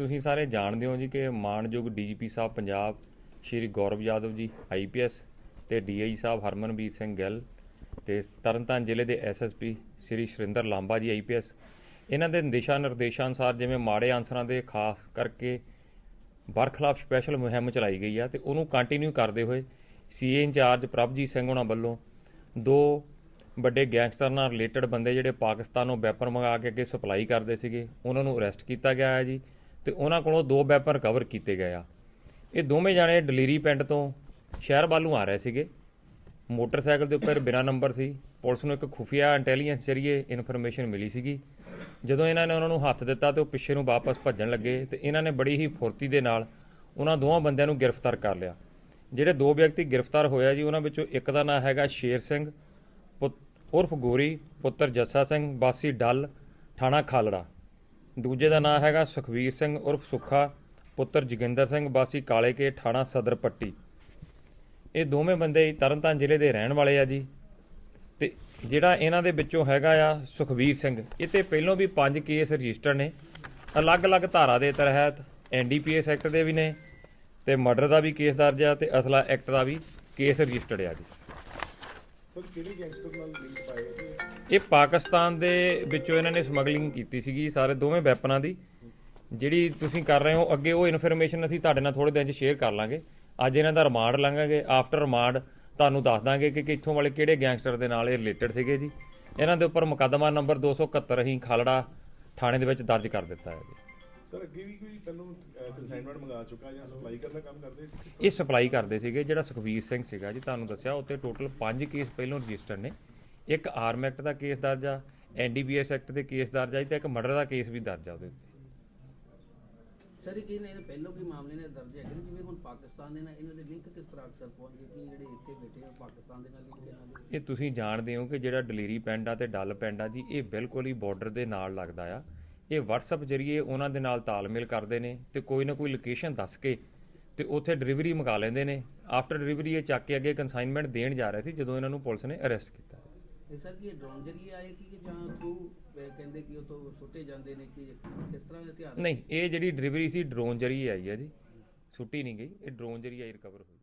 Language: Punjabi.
ਤੁਸੀਂ ਸਾਰੇ ਜਾਣਦੇ ਹੋ ਜੀ ਕਿ ਮਾਨਯੋਗ ਡੀਜੀਪੀ ਸਾਹਿਬ ਪੰਜਾਬ, ਸ਼੍ਰੀ ਗੌਰਵ ਯਾਦਵ ਜੀ ਆਈਪੀਐਸ ਤੇ ਡੀਆਈ ਸਾਹਿਬ ਹਰਮਨਵੀਰ ਸਿੰਘ ਗਿੱਲ ਤੇ ਤਰਨਤਾਰਨ ਜ਼ਿਲ੍ਹੇ ਦੇ ਐਸਐਸਪੀ ਸ਼੍ਰੀ ਸ਼ਰਿੰਦਰ ਲਾਂਬਾ ਜੀ ਆਈਪੀਐਸ ਇਹਨਾਂ ਦੇ ਦਿਸ਼ਾ ਨਿਰਦੇਸ਼ਾਂ ਅਨੁਸਾਰ ਜਿਵੇਂ ਮਾੜੇ ਆਨਸਰਾਂ ਦੇ ਖਾਸ ਕਰਕੇ ਬਰਖਲਾਫ ਸਪੈਸ਼ਲ ਮੁਹਿੰਮ ਚਲਾਈ ਗਈ ਆ ਤੇ ਉਹਨੂੰ ਕੰਟੀਨਿਊ ਕਰਦੇ ਹੋਏ ਸੀਏ ਇੰਚਾਰਜ ਪ੍ਰਭਜੀਤ ਸਿੰਘ ਉਹਨਾਂ ਵੱਲੋਂ ਦੋ ਵੱਡੇ ਗੈਂਗਸਟਰ ਨਾਲ ਰਿਲੇਟਡ ਬੰਦੇ ਜਿਹੜੇ ਪਾਕਿਸਤਾਨੋਂ ਵੈਪਨ ਮੰਗਾ ਕੇ ਅੱਗੇ ਸਪਲਾਈ ਕਰਦੇ ਸੀਗੇ, ਉਹਨਾਂ ਨੂੰ ਅਰੈਸਟ ਕੀਤਾ ਗਿਆ ਹੈ ਜੀ। ਤੇ ਉਹਨਾਂ ਕੋਲੋਂ ਦੋ ਵੈਪਨ ਰਿਕਵਰ ਕੀਤੇ ਗਏ ਆ। ਇਹ ਦੋਵੇਂ ਜਾਣੇ ਡਲੀਰੀ ਪਿੰਡ ਤੋਂ ਸ਼ਹਿਰ ਵੱਲੋਂ ਆ ਰਹੇ ਸੀਗੇ। ਮੋਟਰਸਾਈਕਲ ਦੇ ਉੱਪਰ ਬਿਨਾ ਨੰਬਰ ਸੀ। ਪੁਲਿਸ ਨੂੰ ਇੱਕ ਖੁਫੀਆ ਇੰਟੈਲੀਜੈਂਸ ਜ਼ਰੀਏ ਇਨਫੋਰਮੇਸ਼ਨ ਮਿਲੀ ਸੀਗੀ। ਜਦੋਂ ਇਹਨਾਂ ਨੇ ਉਹਨਾਂ ਨੂੰ ਹੱਥ ਦਿੱਤਾ ਤੇ ਉਹ ਪਿੱਛੇ ਨੂੰ ਵਾਪਸ ਭੱਜਣ ਲੱਗੇ ਤੇ ਇਹਨਾਂ ਨੇ ਬੜੀ ਹੀ ਫੁਰਤੀ ਦੇ ਨਾਲ ਉਹਨਾਂ ਦੋਵਾਂ ਬੰਦਿਆਂ ਨੂੰ ਗ੍ਰਿਫਤਾਰ ਕਰ ਲਿਆ। ਜਿਹੜੇ ਦੋ ਵਿਅਕਤੀ ਗ੍ਰਿਫਤਾਰ ਹੋਇਆ ਜੀ, ਉਹਨਾਂ ਵਿੱਚੋਂ ਇੱਕ ਦਾ ਨਾਮ ਹੈਗਾ ਸ਼ੇਰ ਸਿੰਘ, ਪੁੱਤ- ਉਰਫ ਗੋਰੀ, ਪੁੱਤਰ ਜੱਸਾ ਸਿੰਘ ਬਾਸੀ ਡੱਲ, ਥਾਣਾ ਖਾਲੜਾ। ਦੂਜੇ ਦਾ ਨਾਮ ਹੈਗਾ ਸੁਖਵੀਰ ਸਿੰਘ ਉਰਫ ਸੁੱਖਾ, ਪੁੱਤਰ ਜੋਗਿੰਦਰ ਸਿੰਘ ਬਾਸੀ ਕਾਲੇ ਕੇ ਥਾਣਾ ਸਦਰ ਪੱਟੀ। ਇਹ ਦੋਵੇਂ ਬੰਦੇ ਹੀ ਤਰਨਤਾਰਨ ਜ਼ਿਲ੍ਹੇ ਦੇ ਰਹਿਣ ਵਾਲੇ ਆ ਜੀ। ਤੇ ਜਿਹੜਾ ਇਹਨਾਂ ਦੇ ਵਿੱਚੋਂ ਹੈਗਾ ਆ ਸੁਖਵੀਰ ਸਿੰਘ, ਇਹ ਤੇ ਪਹਿਲਾਂ ਵੀ ਪੰਜ ਕੇਸ ਰਜਿਸਟਰ ਨੇ। ਅਲੱਗ-ਅਲੱਗ ਧਾਰਾ ਦੇ ਤਹਿਤ ਐਨਡੀਪੀਐਸ ਐਕਟ ਦੇ ਵੀ ਨੇ ਤੇ ਮਰਡਰ ਦਾ ਵੀ ਕੇਸ ਦਰਜ ਆ ਤੇ ਅਸਲਾ ਐਕਟ ਦਾ ਵੀ ਕੇਸ ਰਜਿਸਟਰਡ ਆ ਜੀ। ਸਰ, ਕਿਹੜੀ ਗੈਂਗਸਟਰ ਨਾਲ ਲਿੰਕ ਪਾਇਆ ਸੀ ਇਹ ਪਾਕਿਸਤਾਨ ਦੇ ਵਿੱਚੋਂ ਇਹਨਾਂ ਨੇ ਸਮਗਲਿੰਗ ਕੀਤੀ ਸੀਗੀ ਸਾਰੇ ਦੋਵੇਂ ਵੈਪਨਾਂ ਦੀ। ਜਿਹੜੀ ਤੁਸੀਂ ਕਰ ਰਹੇ ਹੋ, ਅੱਗੇ ਉਹ ਇਨਫੋਰਮੇਸ਼ਨ ਅਸੀਂ ਤੁਹਾਡੇ ਨਾਲ ਥੋੜੇ ਦਿਨ 'ਚ ਸ਼ੇਅਰ ਕਰ ਲਾਂਗੇ। ਅੱਜ ਇਹਨਾਂ ਦਾ ਰਿਮਾਂਡ ਲਾਂਗੇ ਆਫਟਰ ਰਿਮਾਂਡ ਤੁਹਾਨੂੰ ਦੱਸ ਦਾਂਗੇ ਕਿ ਕਿੱਥੋਂ ਵਾਲੇ ਕਿਹੜੇ ਗੈਂਗਸਟਰ ਦੇ ਨਾਲ ਇਹ ਰਿਲੇਟਡ ਸੀਗੇ ਜੀ। ਇਹਨਾਂ ਦੇ ਉੱਪਰ ਮੁਕੱਦਮਾ ਨੰਬਰ 271 ਅਸੀਂ ਖਾਲੜਾ ਥਾਣੇ ਦੇ ਵਿੱਚ ਦਰਜ ਕਰ ਦਿੱਤਾ ਹੈ ਜੀ। ਸਰ ਅੱਗੇ ਵੀ ਕੋਈ ਤੈਨੂੰ ਕਨਸਾਈਨਮੈਂਟ ਮੰਗਾ ਚੁੱਕਾ ਜਾਂ ਸਪਲਾਈ ਕਰਨ ਦਾ ਕੰਮ ਕਰਦੇ ਸੀ? ਇਹ ਸਪਲਾਈ ਕਰਦੇ ਸੀਗੇ ਜਿਹੜਾ ਸੁਖਵੀਰ ਸਿੰਘ ਸੀਗਾ ਜੀ ਤੁਹਾਨੂੰ ਦੱਸਿਆ ਉੱਤੇ ਟੋਟਲ 5 ਕੇਸ ਪਹਿਲਾਂ ਰਜਿਸਟਰ ਨੇ। ਇੱਕ ਆਰਮ ਐਕਟ ਦਾ ਕੇਸ ਦਰਜ ਆ ਐਨਡੀਪੀਐਸ ਐਕਟ ਦੇ ਕੇਸ ਦਰਜ ਆ ਤੇ ਇੱਕ ਮਰਡਰ ਦਾ ਕੇਸ ਵੀ ਦਰਜ ਆ ਉਹਦੇ ਉੱਤੇ। ਸਰ ਇਹ ਕੀ ਨੇ ਪਹਿਲੋਂ ਕੀ ਮਾਮਲੇ ਨੇ ਦਰਜ ਹੈਗੇ ਨੇ ਜਿਵੇਂ ਹੁਣ ਪਾਕਿਸਤਾਨ ਦੇ ਨਾਲ ਇਹਨਾਂ ਦੇ ਲਿੰਕ ਕਿਸ ਤਰ੍ਹਾਂ ਅਕਸਰ ਪਹੁੰਚ ਗਏ ਕਿ ਜਿਹੜੇ ਇੱਥੇ ਬੈਠੇ ਆ ਪਾਕਿਸਤਾਨ ਦੇ ਨਾਲ ਲਿੰਕ ਇਹਨਾਂ ਦੇ? ਇਹ ਤੁਸੀਂ ਜਾਣਦੇ ਹੋ ਕਿ ਜਿਹੜਾ ਡਲੀਰੀ ਪਿੰਡ ਆ ਤੇ ਡੱਲ ਪਿੰਡ ਆ ਜੀ ਇਹ ਬਿਲਕੁਲ ਹੀ ਬਾਰਡਰ ਦੇ ਨਾਲ ਲੱਗਦਾ ਆ। ਇਹ WhatsApp ਜਰੀਏ ਉਹਨਾਂ ਦੇ ਨਾਲ ਤਾਲਮੇਲ ਕਰਦੇ ਨੇ ਤੇ ਕੋਈ ਨਾ ਕੋਈ ਲੋਕੇਸ਼ਨ ਦੱਸ ਕੇ ਤੇ ਉੱਥੇ ਡਿਲੀਵਰੀ ਮੰਗਾ ਲੈਂਦੇ ਨੇ। ਆਫਟਰ ਡਿਲੀਵਰੀ ਇਹ ਚੱਕ ਕੇ ਅੱਗੇ ਕਨਸਾਈਨਮੈਂਟ ਦੇਣ ਜਾ ਰਹੇ ਸੀ ਜਦੋਂ ਇਹਨਾਂ ਨੂੰ ਪੁਲਿਸ ਨੇ ਅਰੈਸਟ ਕੀਤਾ। ਇਹ ਸਰ ਕੀ ਡਰੋਨ ਜਰੀਏ ਆਏ ਕਿ ਜਾਂ ਥਰੂ ਕਹਿੰਦੇ ਕਿ ਉਹ ਤੋਂ ਸੁੱਟੇ ਜਾਂਦੇ ਨੇ ਕਿ ਕਿਸ ਤਰ੍ਹਾਂ ਦੇ ਹਥਿਆਰ? ਨਹੀਂ ਇਹ ਜਿਹੜੀ ਡਿਲੀਵਰੀ ਸੀ ਡਰੋਨ ਜਰੀਏ ਆਈ ਹੈ ਜੀ। ਸੁੱਟੀ ਨਹੀਂ ਗਈ ਇਹ ਡਰੋਨ ਜਰੀਏ ਆਈ ਰਿਕਵਰ ਹੋਈ।